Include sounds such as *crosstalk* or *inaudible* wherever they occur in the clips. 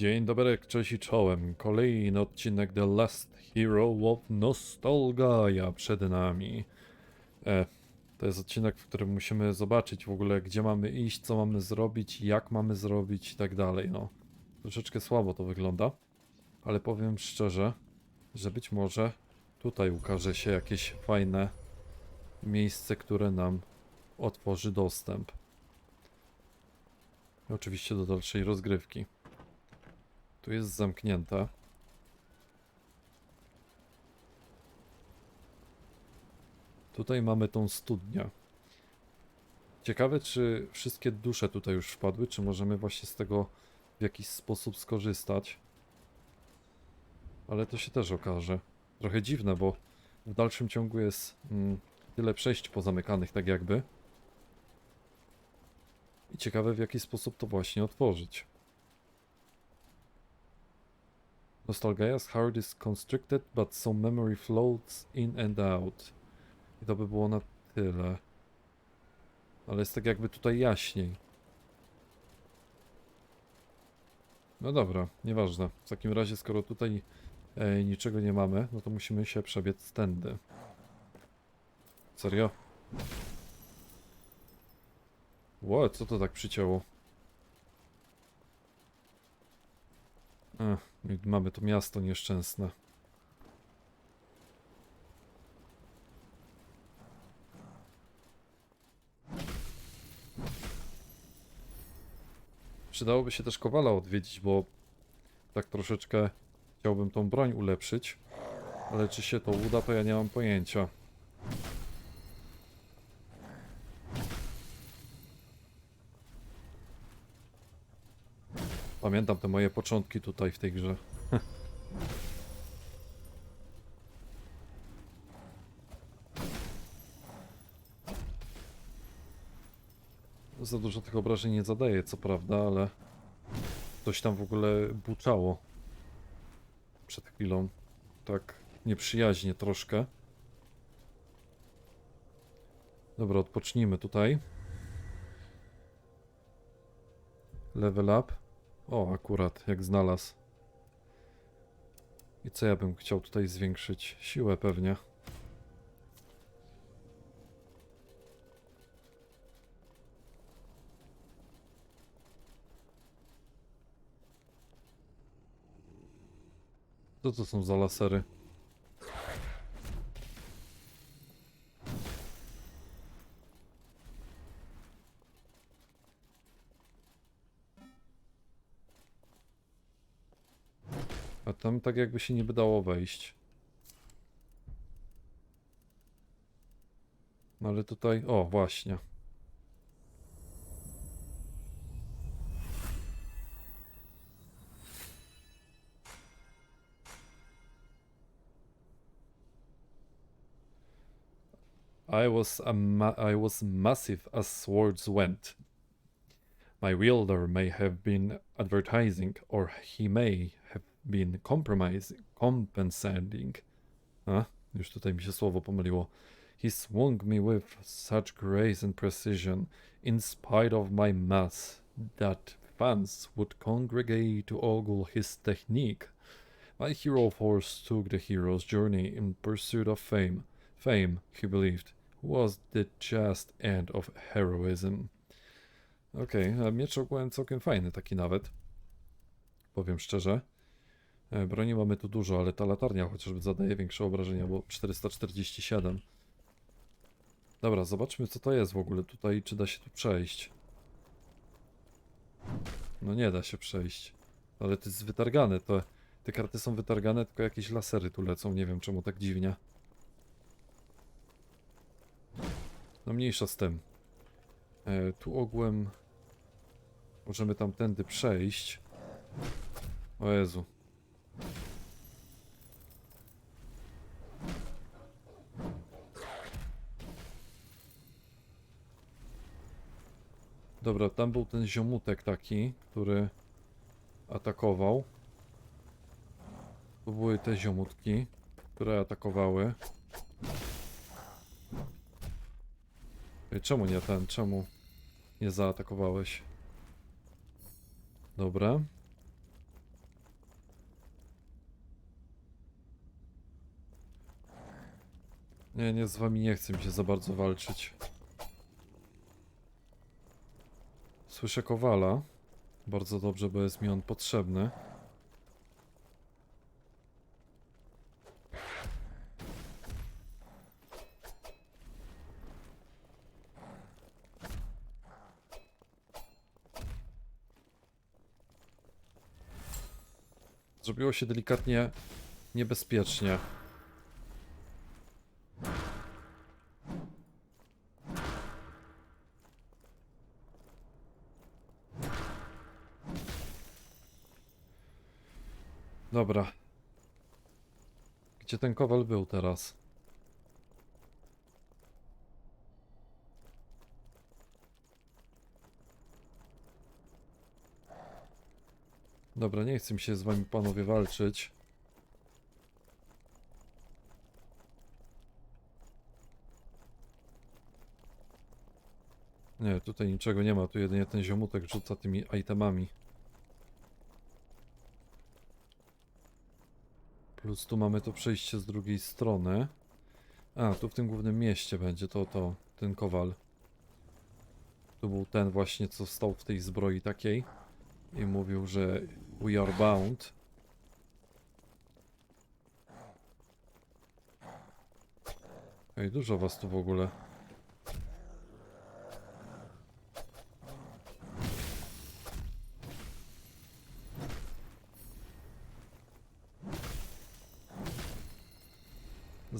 Dzień dobry, cześć i czołem. Kolejny odcinek The Last Hero of Nostalgia przed nami. E, to jest odcinek, w którym musimy zobaczyć w ogóle, gdzie mamy iść, co mamy zrobić, jak mamy zrobić i tak dalej. No, troszeczkę słabo to wygląda, ale powiem szczerze, że być może tutaj ukaże się jakieś fajne miejsce, które nam otworzy dostęp. I oczywiście do dalszej rozgrywki. Tu jest zamknięte. Tutaj mamy tą studnię. Ciekawe, czy wszystkie dusze tutaj już wpadły, czy możemy właśnie z tego w jakiś sposób skorzystać. Ale to się też okaże. Trochę dziwne, bo w dalszym ciągu jest mm, tyle przejść pozamykanych, tak jakby. I ciekawe, w jaki sposób to właśnie otworzyć. Nostalgia's heart is constricted, but some memory floats in and out. I to by było na tyle. Ale jest tak jakby tutaj jaśniej. No dobra, nieważne. W takim razie, skoro tutaj e, niczego nie mamy, no to musimy się przebiec tędy. Serio? Ło, co to tak przycięło? Mamy to miasto nieszczęsne. Przydałoby się też Kowala odwiedzić, bo tak troszeczkę chciałbym tą broń ulepszyć. Ale czy się to uda, to ja nie mam pojęcia. Pamiętam te moje początki tutaj w tej grze. *laughs* Za dużo tych obrażeń nie zadaje, co prawda, ale coś tam w ogóle buczało przed chwilą. Tak nieprzyjaźnie troszkę. Dobra, odpocznijmy tutaj. Level up. O, akurat, jak znalazł. I co ja bym chciał tutaj zwiększyć? Siłę pewnie. Co to są za lasery? Tam tak jakby się nie dało wejść. No ale tutaj, o właśnie. I was a I was massive as swords went. My wielder may have been advertising, or he may been compromising, compensating. A, już tutaj mi się słowo pomyliło. He swung me with such grace and precision, in spite of my mass, that fans would congregate to ogle his technique. My hero forsook the hero's journey in pursuit of fame. Fame, he believed, was the just end of heroism. Okej, okay, miecz ogółem całkiem fajny taki nawet. Powiem szczerze. E, Broni mamy tu dużo, ale ta latarnia chociażby zadaje większe obrażenia, bo 447. Dobra, zobaczmy co to jest w ogóle tutaj, czy da się tu przejść. No nie da się przejść. Ale to jest wytargane, to, te karty są wytargane, tylko jakieś lasery tu lecą, nie wiem czemu tak dziwnie. No mniejsza z tym. E, tu ogółem możemy tamtędy przejść. O Jezu. Dobra, tam był ten ziomutek taki, który atakował. Tu były te ziomutki, które atakowały. Czemu nie ten? Czemu nie zaatakowałeś? Dobra. Nie, nie, z wami nie chce mi się za bardzo walczyć. Słyszę kowala. Bardzo dobrze, bo jest mi on potrzebny. Zrobiło się delikatnie niebezpiecznie. Dobra. Gdzie ten kowal był teraz? Dobra, nie chcę mi się z wami panowie walczyć. Nie, tutaj niczego nie ma, tu jedynie ten ziomutek rzuca tymi itemami. Plus tu mamy to przejście z drugiej strony. A, tu w tym głównym mieście będzie to, to, ten kowal. Tu był ten właśnie, co stał w tej zbroi takiej i mówił, że we are bound. Ej, dużo was tu w ogóle.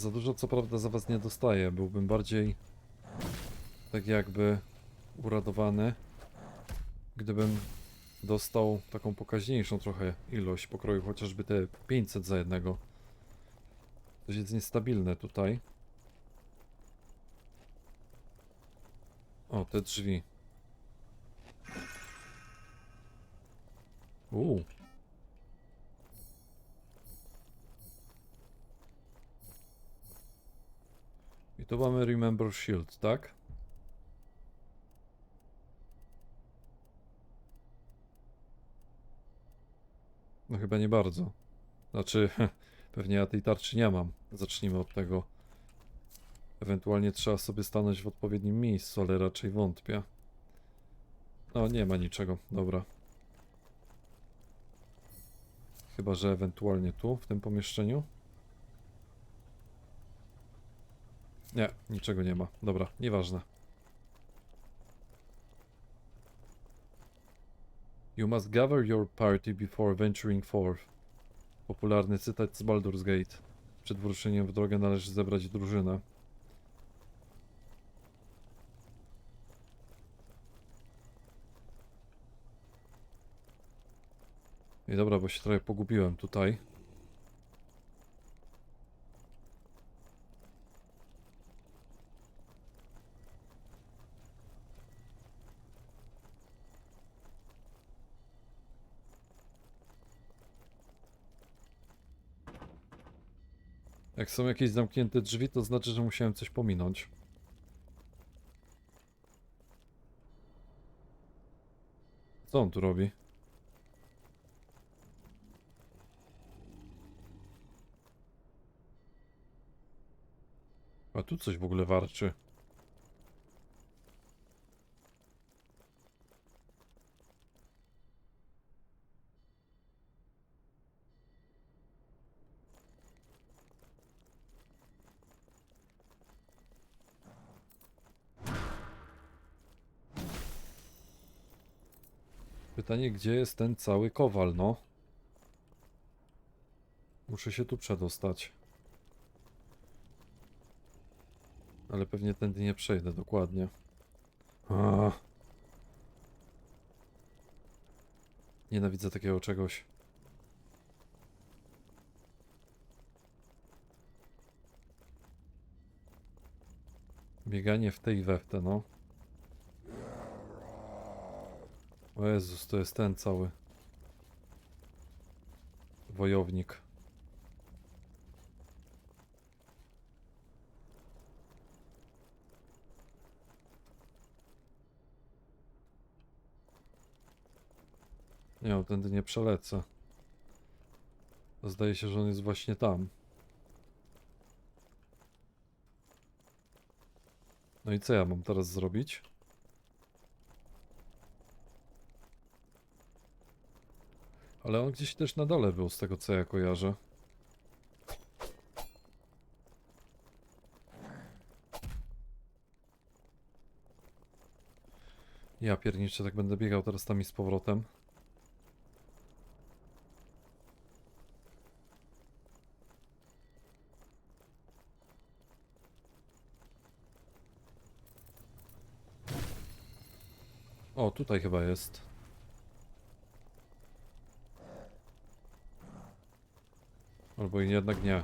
Za dużo co prawda za was nie dostaję. Byłbym bardziej tak jakby uradowany, gdybym dostał taką pokaźniejszą trochę ilość pokroju, chociażby te 500 za jednego. To jest niestabilne tutaj. O, te drzwi. Uuu. I tu mamy Remember Shield, tak? No chyba nie bardzo. Znaczy, *laughs* pewnie ja tej tarczy nie mam. Zacznijmy od tego. Ewentualnie trzeba sobie stanąć w odpowiednim miejscu, ale raczej wątpię. No, nie ma niczego. Dobra. Chyba, że ewentualnie tu, w tym pomieszczeniu. Nie, niczego nie ma. Dobra, nieważne. You must gather your party before venturing forth. Popularny cytat z Baldur's Gate. Przed wyruszeniem w drogę należy zebrać drużynę. I dobra, bo się trochę pogubiłem tutaj. Jak są jakieś zamknięte drzwi, to znaczy, że musiałem coś pominąć. Co on tu robi? A tu coś w ogóle warczy. Pytanie, gdzie jest ten cały kowal, no? Muszę się tu przedostać. Ale pewnie tędy nie przejdę dokładnie. A. Nienawidzę takiego czegoś. Bieganie w tej i no. O Jezus, to jest ten cały wojownik. Nie, no, tędy nie przelecę. Zdaje się, że on jest właśnie tam. No i co ja mam teraz zrobić? Ale on gdzieś też na dole był, z tego co ja kojarzę. Ja pierniczę, tak będę biegał teraz tam i z powrotem. O, tutaj chyba jest. Albo jednak nie.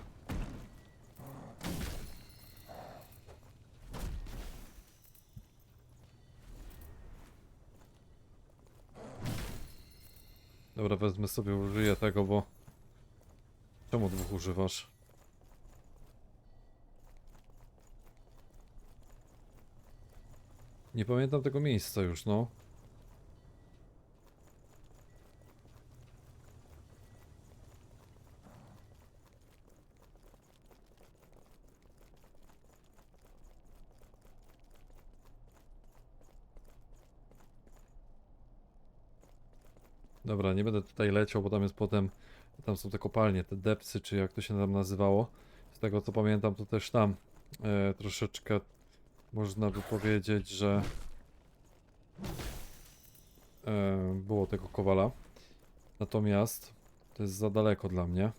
Dobra, wezmę sobie, użyję tego, bo... Czemu dwóch używasz? Nie pamiętam tego miejsca już, no. Dobra, nie będę tutaj leciał, bo tam jest potem, tam są te kopalnie, te depsy, czy jak to się tam nazywało. Z tego co pamiętam, to też tam e, troszeczkę można by powiedzieć, że e, było tego kowala. Natomiast to jest za daleko dla mnie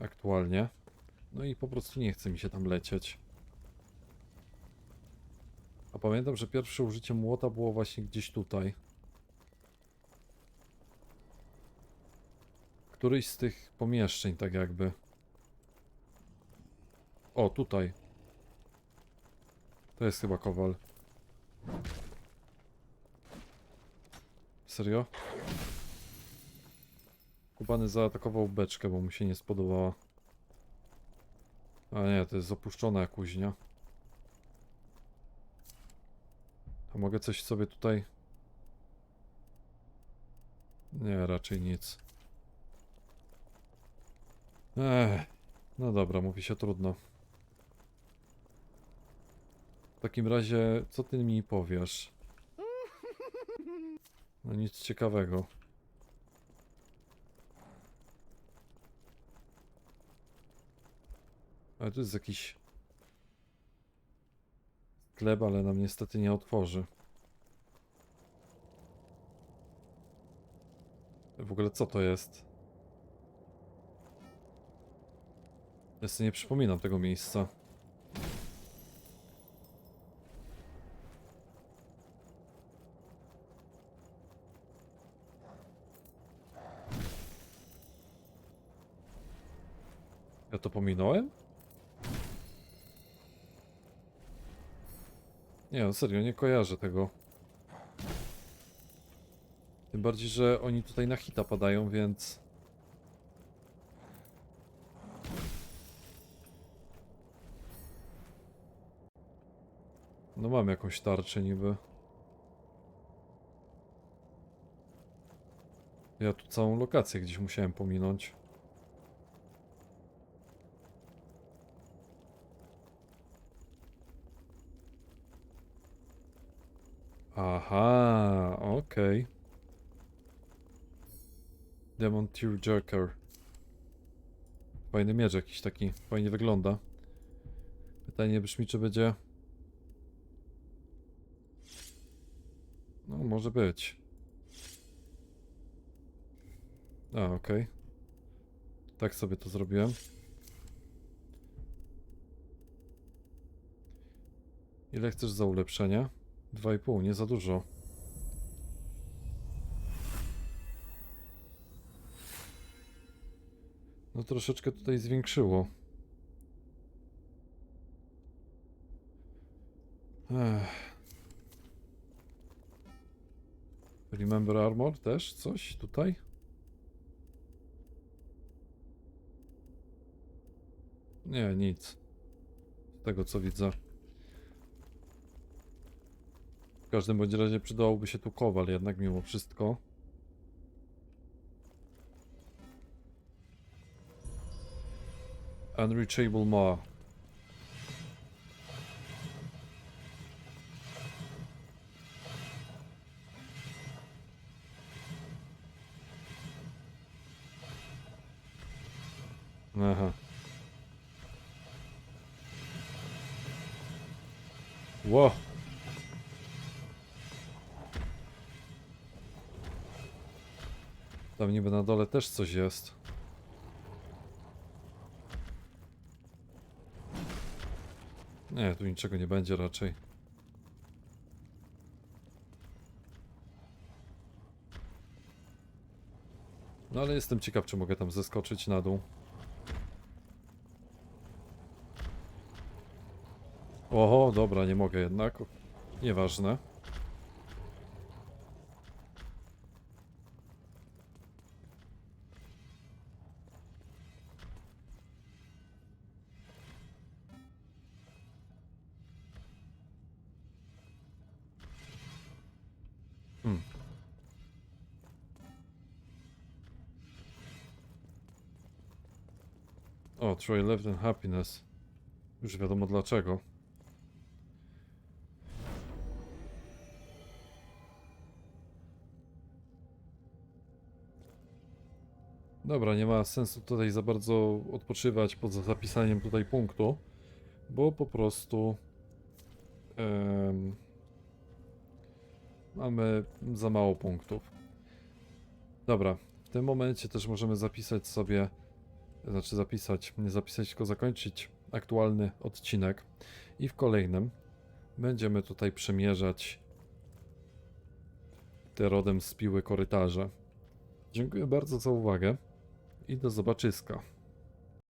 aktualnie. No i po prostu nie chce mi się tam lecieć. A pamiętam, że pierwsze użycie młota było właśnie gdzieś tutaj. Któryś z tych pomieszczeń, tak jakby. O, tutaj. To jest chyba kowal. Serio? Kubany zaatakował beczkę, bo mu się nie spodobała. A nie, to jest opuszczona jak kuźnia. To mogę coś sobie tutaj... Nie, raczej nic. Ech, no dobra, mówi się trudno. W takim razie, co ty mi powiesz? No nic ciekawego. Ale tu jest jakiś sklep, ale nam niestety nie otworzy. W ogóle co to jest? Ja sobie nie przypominam tego miejsca. Ja to pominąłem? Nie, no serio, nie kojarzę tego. Tym bardziej, że oni tutaj na hita padają, więc... No mam jakąś tarczę niby. Ja tu całą lokację gdzieś musiałem pominąć. Aha, okej. Demon Tearjerker. Fajny miecz jakiś taki, fajnie wygląda. Pytanie brzmi, czy będzie... No, może być. A, okej. Tak sobie to zrobiłem. Ile chcesz za ulepszenie? 2,5, nie za dużo. No troszeczkę tutaj zwiększyło. Ech. Remember Armor też? Coś tutaj? Nie, nic. Z tego co widzę. W każdym bądź razie przydałoby się tu kowal jednak mimo wszystko. Unreachable Maw. Tam niby na dole też coś jest. Nie, tu niczego nie będzie raczej. No ale jestem ciekaw, czy mogę tam zeskoczyć na dół. Oho, dobra, nie mogę jednak. Nieważne. O, try left in happiness. Już wiadomo dlaczego. Dobra, nie ma sensu tutaj za bardzo odpoczywać poza zapisaniem tutaj punktu, bo po prostu mamy za mało punktów. Dobra, w tym momencie też możemy zapisać sobie, znaczy zapisać, nie zapisać, tylko zakończyć aktualny odcinek i w kolejnym będziemy tutaj przemierzać te rodem z piły korytarze. Dziękuję bardzo za uwagę i do zobaczyska.